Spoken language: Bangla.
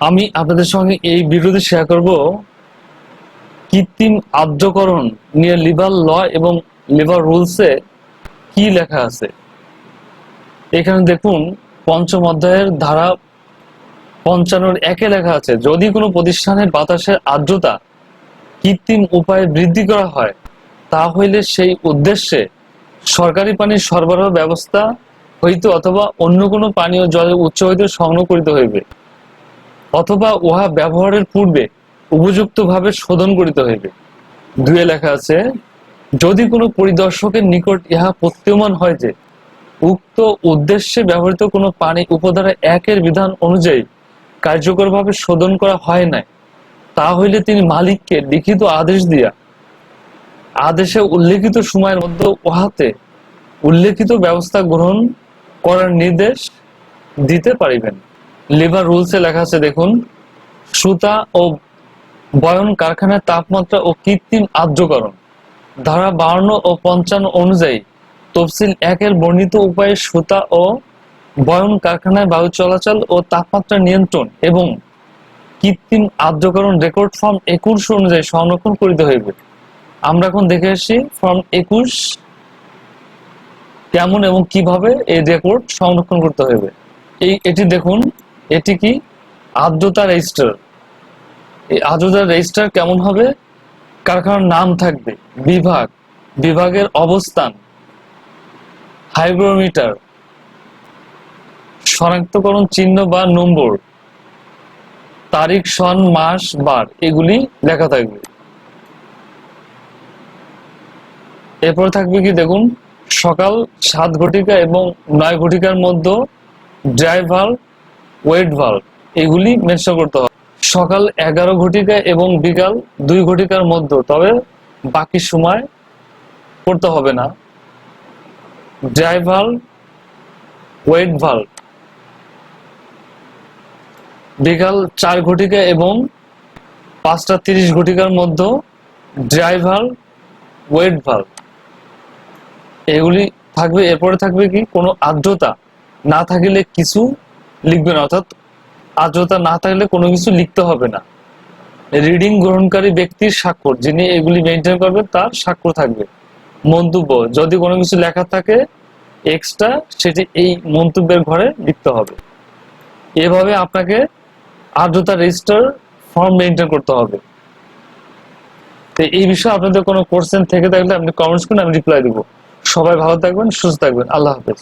আমি আপনাদের সঙ্গে এই ভিডিওতে শেয়ার করব কৃত্রিম আর্দ্রকরণ নিয়ে লিভার ল এবং লিভার রুলসে কি লেখা আছে। এখানে দেখুন, পঞ্চম অধ্যায়ের ধারা পঞ্চান্নর একে লেখা আছে, যদি কোনো প্রতিষ্ঠানের বাতাসের আর্দ্রতা কৃত্রিম উপায়ে বৃদ্ধি করা হয় তা হইলে সেই উদ্দেশ্যে সরকারি পানির সরবরাহ ব্যবস্থা হইতে অথবা অন্য কোনো পানীয় জলের উৎস হইতে সংগ্রহ করিতে হইবে। অথবা উহা ব্যবহারের পূর্বে উপযুক্তভাবে শোধন করিতে হইবে। দুয়ে লেখা আছে, যদি কোনো পরিদর্শকের নিকট ইহা প্রতীয়মান হয় যে, উক্ত উদ্দেশ্যে ব্যবহৃত কোনো পানি উপধারা একের বিধান অনুযায়ী কার্যকরভাবে শোধন করা হয় নাই, তা হইলে তিনি মালিককে লিখিত আদেশ দিয়া আদেশে উল্লেখিত সময়ের মধ্যে উহাতে উল্লেখিত ব্যবস্থা গ্রহণ করার নির্দেশ দিতে পারিবেন। লিভার রুলসে লেখা আছে, দেখুন, সুতা ও বয়ন কারখানার তাপমাত্রা ও কৃত্রিম আর্দ্রকরণ। ধারা বাহান্ন ও পঞ্চান্ন অনুযায়ী তফসিল একের বর্ণিত উপায়ে সুতা ও বয়ন কারখানায় বায়ু চলাচল ও তাপমাত্রা নিয়ন্ত্রণ এবং কৃত্রিম আর্দ্রকরণ রেকর্ড ফর্ম একুশ অনুযায়ী সংরক্ষণ করিতে হইবে। আমরা এখন দেখে আসি ফর্ম একুশ কেমন এবং কীভাবে এই রেকর্ড সংরক্ষণ করতে হইবে। এই এটি দেখুন এটি কি? আর্দ্রতা রেজিস্টার এই আর্দ্রতা রেজিস্টার কেমন হবে? কারখানার নাম থাকবে বিভাগ। বিভাগের অবস্থান। হাইগ্রোমিটার শনাক্তকরণ চিহ্ন বা নম্বর। তারিখ, সন, মাস, বার, এগুলি লেখা থাকবে। এরপর থাকবে কি দেখুন? সকাল সাত ঘটিকা এবং নয় ঘটিকার মধ্যে ড্রাইভার ওয়েট ভালো এগুলি মেনশন করতে হবে। সকাল এগারো ঘটিকা এবং বিকাল দুই ঘটিকার মধ্যে, তবে বাকি সময় করতে হবে না। ড্রাইভার ওয়েট ভালো বিকাল চার ঘটিকা এবং পাঁচটা তিরিশ ঘটিকার মধ্যে ড্রাইভার ওয়েট ভালো এগুলি থাকবে, এরপরে থাকবে কি? কোনো আর্দ্রতা না থাকলে কিছু লিখবে না, অর্থাৎ আর্দ্রতা না থাকলে কোনো কিছু লিখতে হবে না। রিডিং গ্রহণকারী ব্যক্তির স্বাক্ষর, যিনি এগুলি মেনটেন করবেন, তার স্বাক্ষর থাকবে। মন্তব্য, যদি কোনো কিছু লেখা থাকে এক্সট্রা সেটি এই মন্তব্যের ঘরে লিখতে হবে। এভাবে আপনাকে আর্দ্রতা রেজিস্টার ফর্ম মেনটেন করতে হবে। তো এই বিষয়ে আপনাদের কোনো কোশ্চেন থেকে থাকলে আপনি কমেন্টস করুন, আমি রিপ্লাই দেবো। সবাই ভালো থাকবেন, সুস্থ থাকবেন। আল্লাহ হাফেজ।